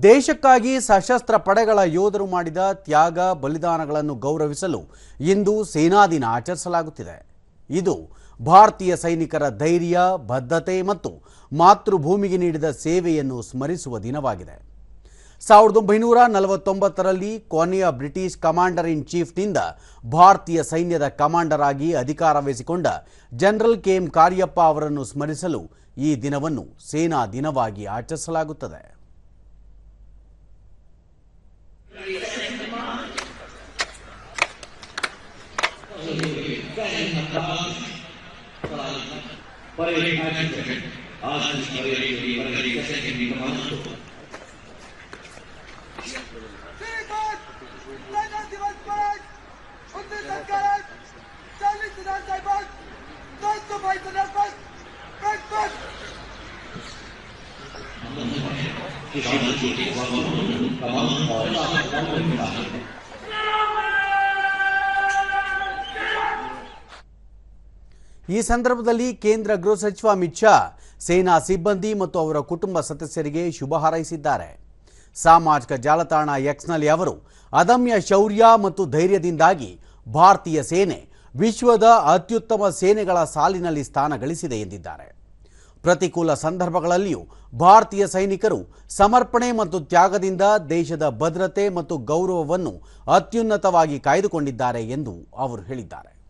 ದೇಶಕ್ಕಾಗಿ ಸಶಸ್ತ್ರ ಪಡೆಗಳ ಯೋಧರು ಮಾಡಿದ ತ್ಯಾಗ ಬಲಿದಾನಗಳನ್ನು ಗೌರವಿಸಲು ಇಂದು ಸೇನಾ ದಿನ ಆಚರಿಸಲಾಗುತ್ತಿದೆ. ಇದು ಭಾರತೀಯ ಸೈನಿಕರ ಧೈರ್ಯ, ಬದ್ಧತೆ ಮತ್ತು ಮಾತೃಭೂಮಿಗೆ ನೀಡಿದ ಸೇವೆಯನ್ನು ಸ್ಮರಿಸುವ ದಿನವಾಗಿದೆ. ಸಾವಿರದ ಒಂಬೈನೂರ ನಲವತ್ತೊಂಬತ್ತರಲ್ಲಿ ಕೊನೆಯ ಬ್ರಿಟಿಷ್ ಕಮಾಂಡರ್ ಇನ್ ಚೀಫ್ನಿಂದ ಭಾರತೀಯ ಸೈನ್ಯದ ಕಮಾಂಡರ್ ಆಗಿ ಅಧಿಕಾರ ವಹಿಸಿಕೊಂಡ ಜನರಲ್ ಕೆ ಎಂ ಕಾರ್ಯಪ್ಪ ಅವರನ್ನು ಸ್ಮರಿಸಲು ಈ ದಿನವನ್ನು ಸೇನಾ ದಿನವಾಗಿ ಆಚರಿಸಲಾಗುತ್ತದೆ. पर एक आज पर एक पर एक सेकंड की कमाना तो किसी मजदूर के कमाना और ಈ ಸಂದರ್ಭದಲ್ಲಿ ಕೇಂದ್ರ ಗೃಹ ಸಚಿವ ಅಮಿತ್ ಶಾ, ಸೇನಾ ಸಿಬ್ಬಂದಿ ಮತ್ತು ಅವರ ಕುಟುಂಬ ಸದಸ್ಯರಿಗೆ ಶುಭ ಹಾರೈಸಿದ್ದಾರೆ. ಸಾಮಾಜಿಕ ಜಾಲತಾಣ ಎಕ್ಸ್ನಲ್ಲಿ ಅವರು, ಅದಮ್ಯ ಶೌರ್ಯ ಮತ್ತು ಧೈರ್ಯದಿಂದಾಗಿ ಭಾರತೀಯ ಸೇನೆ ವಿಶ್ವದ ಅತ್ಯುತ್ತಮ ಸೇನೆಗಳ ಸಾಲಿನಲ್ಲಿ ಸ್ಥಾನ ಗಳಿಸಿದೆ ಎಂದಿದ್ದಾರೆ. ಪ್ರತಿಕೂಲ ಸಂದರ್ಭಗಳಲ್ಲಿಯೂ ಭಾರತೀಯ ಸೈನಿಕರು ಸಮರ್ಪಣೆ ಮತ್ತು ತ್ಯಾಗದಿಂದ ದೇಶದ ಭದ್ರತೆ ಮತ್ತು ಗೌರವವನ್ನು ಅತ್ಯುನ್ನತವಾಗಿ ಕಾಯ್ದುಕೊಂಡಿದ್ದಾರೆ ಎಂದು ಅವರು ಹೇಳಿದ್ದಾರೆ.